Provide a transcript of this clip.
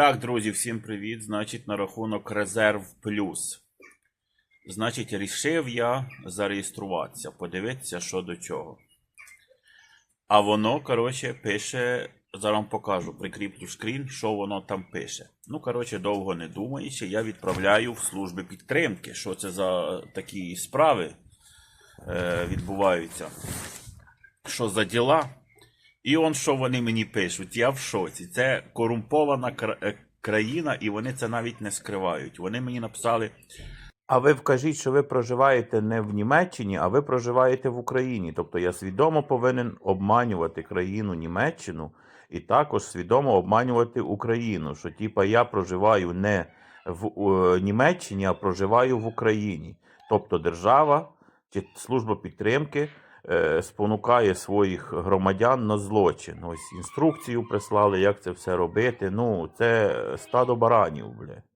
Так, друзі, всім привіт. Значить, на рахунок резерв плюс. Значить, рішив я зареєструватися, подивитися, що до чого. А воно, коротше, пише. Зараз вам покажу, прикріплю скрін, що воно там пише. Ну, коротше, довго не думаючи, я відправляю в служби підтримки, що це за такі справи е, відбуваються. Що за діла? І он що вони мені пишуть, я в шоці. Це корумпована е, країна, і вони це навіть не скривають. Вони мені написали. А ви вкажіть, що ви проживаєте не в Німеччині, а ви проживаєте в Україні. Тобто я свідомо повинен обманювати країну Німеччину і також свідомо обманювати Україну. Що типа я проживаю не в е, Німеччині, а проживаю в Україні. Тобто держава чи служба підтримки спонукає своїх громадян на злочин. Ось інструкцію прислали, як це все робити. Ну, це стадо баранів, бля.